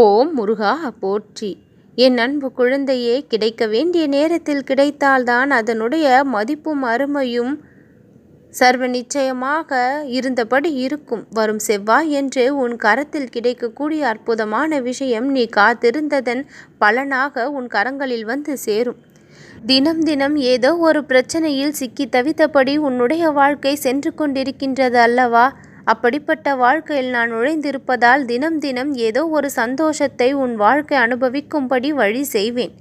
ஓம் முருகா போற்றி. என் அன்பு குழந்தையே கிடைக்க வேண்டிய நேரத்தில் கிடைத்தால்தான் அதனுடைய மதிப்பும் அருமையும் சர்வ நிச்சயமாக இருந்தபடி இருக்கும். வரும் செவ்வாய் என்று உன் கரத்தில் கிடைக்கக்கூடிய அற்புதமான விஷயம் நீ காத்திருந்ததன் பலனாக உன் கரங்களில் வந்து சேரும். தினம் தினம் ஏதோ ஒரு பிரச்சனையில் சிக்கி தவித்தபடி உன்னுடைய வாழ்க்கை சென்று கொண்டிருக்கின்றது அல்லவா? அப்படிப்பட்ட வாழ்க்கையில் நான் நுழைந்திருப்பதால் தினம் தினம் ஏதோ ஒரு சந்தோஷத்தை உன் வாழ்க்கை அனுபவிக்கும்படி வழி செய்வேன்.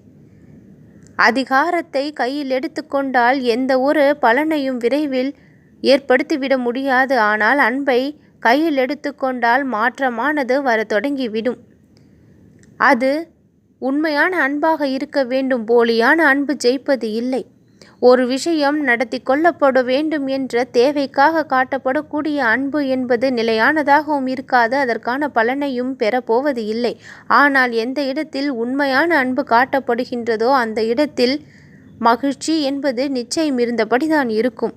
அதிகாரத்தை கையில் எடுத்துக்கொண்டால் எந்த ஒரு பலனையும் விரைவில் ஏற்படுத்திவிட முடியாது. ஆனால் அன்பை கையில் எடுத்துக்கொண்டால் மாற்றமானது வர தொடங்கிவிடும். அது உண்மையான அன்பாக இருக்க வேண்டும். போலியான அன்பு ஜெயிப்பது இல்லை. ஒரு விஷயம் நடத்தி கொள்ளப்பட வேண்டும் என்ற தேவைக்காக காட்டப்படக்கூடிய அன்பு என்பது நிலையானதாகவும் இருக்காது அதற்கான பலனையும் பெறப்போவது இல்லை. ஆனால் எந்த இடத்தில் உண்மையான அன்பு காட்டப்படுகின்றதோ அந்த இடத்தில் மகிழ்ச்சி என்பது நிச்சயம் இருந்தபடிதான் இருக்கும்.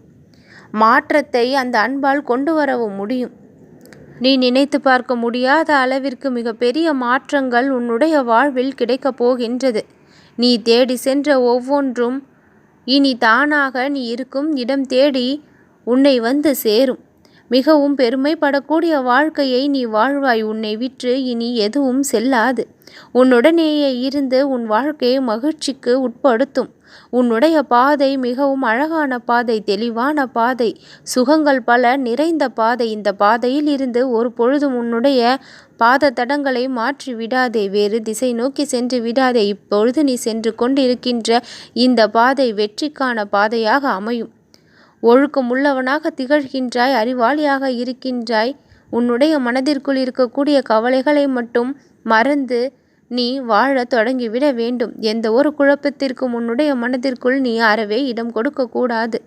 மாற்றத்தை அந்த அன்பால் கொண்டு வரவும் முடியும். நீ நினைத்து பார்க்க முடியாத அளவிற்கு மிகப்பெரிய மாற்றங்கள் உன்னுடைய வாழ்வில் கிடைக்கப் போகின்றது. நீ தேடி சென்ற ஒவ்வொன்றும் இனி தானாக நீ இருக்கும் இடம் தேடி உன்னை வந்து சேரும். மிகவும் பெருமைப்படக்கூடிய வாழ்க்கையை நீ வாழ்வாய். உன்னை விற்று இனி எதுவும் செல்லாது. உன்னுடனேயே இருந்து உன் வாழ்க்கையை மகிழ்ச்சிக்கு உட்படுத்தும். உன்னுடைய பாதை மிகவும் அழகான பாதை தெளிவான பாதை சுகங்கள் பல நிறைந்த பாதை. இந்த பாதையில் இருந்து ஒரு பொழுதும் உன்னுடைய பாத தடங்களை மாற்றி விடாதே வேறு திசை நோக்கி சென்று விடாதே. இப்பொழுது நீ சென்று கொண்டிருக்கின்ற இந்த பாதை வெற்றிக்கான பாதையாக அமையும். ஒழுக்கம் உள்ளவனாக திகழ்கின்றாய் அறிவாளியாக இருக்கின்றாய். உன்னுடைய மனதிற்குள் இருக்கக்கூடிய கவலைகளை மட்டும் மறந்து நீ வாழ தொடங்கிவிட வேண்டும். எந்த ஒரு குழப்பத்திற்கும் உன்னுடைய மனதிற்குள் நீ அறவே இடம் கொடுக்கக்கூடாது.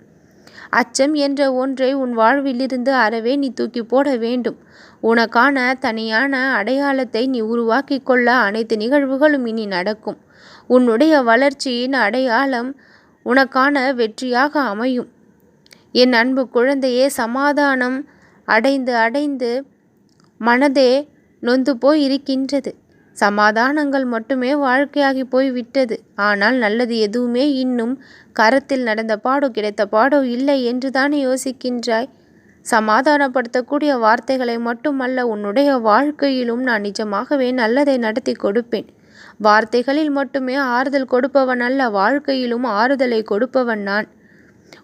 அச்சம் என்ற ஒன்றை உன் வாழ்விலிருந்து அறவே நீ தூக்கி போட வேண்டும். உனக்கான தனியான அடையாளத்தை நீ உருவாக்கி கொள்ள அனைத்து நிகழ்வுகளும் இனி நடக்கும். உன்னுடைய வளர்ச்சியின் அடையாளம் உனக்கான வெற்றியாக அமையும். என் அன்பு குழந்தையே சமாதானம் அடைந்து அடைந்து மனதே நொந்து போய் இருக்கின்றது சமாதானங்கள் மட்டுமே வாழ்க்கையாகி போய் விட்டது ஆனால் நல்லது எதுவுமே இன்னும் கரத்தில் நடந்த பாடோ கிடைத்த பாடோ இல்லை என்று தானே யோசிக்கின்றாய். சமாதானப்படுத்தக்கூடிய வார்த்தைகளை மட்டுமல்ல உன்னுடைய வாழ்க்கையிலும் நான் நிஜமாகவே நல்லதை நடத்தி கொடுப்பேன். வார்த்தைகளில் மட்டுமே ஆறுதல் கொடுப்பவன் அல்ல வாழ்க்கையிலும் ஆறுதலை கொடுப்பவன் நான்.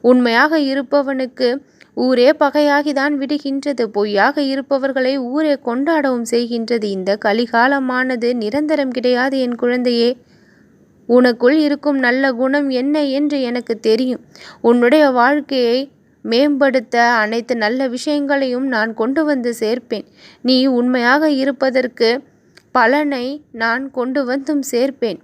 உண்மையாக இருப்பவனுக்கு ஊரே பகையாகிதான் விடுகின்றது. பொய்யாக இருப்பவர்களை ஊரே கொண்டாடவும் செய்கின்றது. இந்த கலிகாலமானது நிரந்தரம் கிடையாது என் குழந்தையே. உனக்குள் இருக்கும் நல்ல குணம் என்ன என்று எனக்கு தெரியும். உன்னுடைய வாழ்க்கையை மேம்படுத்த அனைத்து நல்ல விஷயங்களையும் நான் கொண்டு வந்து சேர்ப்பேன். நீ உண்மையாக இருப்பதற்கு பலனை நான் கொண்டு வந்தும் சேர்ப்பேன்.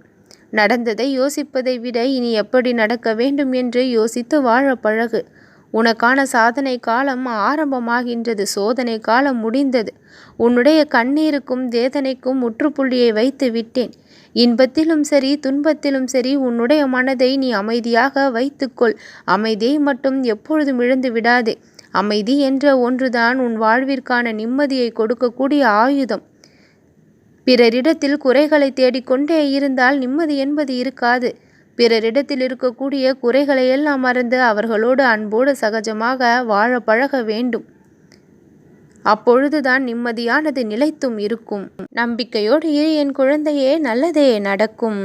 நடந்ததை யோசிப்பதை விட இனி எப்படி நடக்க வேண்டும் என்று யோசித்து வாழ பழகு. உனக்கான சாதனை காலம் ஆரம்பமாகின்றது சோதனை காலம் முடிந்தது. உன்னுடைய கண்ணீருக்கும் வேதனைக்கும் முற்றுப்புள்ளியை வைத்து விட்டேன். இன்பத்திலும் சரி துன்பத்திலும் சரி உன்னுடைய மனதை நீ அமைதியாக வைத்துக்கொள். அமைதியை மட்டும் எப்பொழுதும் இழந்து விடாதே. அமைதி என்ற ஒன்றுதான் உன் வாழ்விற்கான நிம்மதியை கொடுக்கக்கூடிய ஆயுதம். பிறரிடத்தில் குறைகளை தேடிக்கொண்டே இருந்தால் நிம்மதி என்பது இருக்காது. பிறரிடத்தில் இருக்கக்கூடிய குறைகளை எல்லாம் மறந்து அவர்களோடு அன்போடு சகஜமாக வாழ பழக வேண்டும். அப்பொழுதுதான் நிம்மதியானது நிலைத்தும் இருக்கும். நம்பிக்கையோடு இரு என் குழந்தையே நல்லதே நடக்கும்.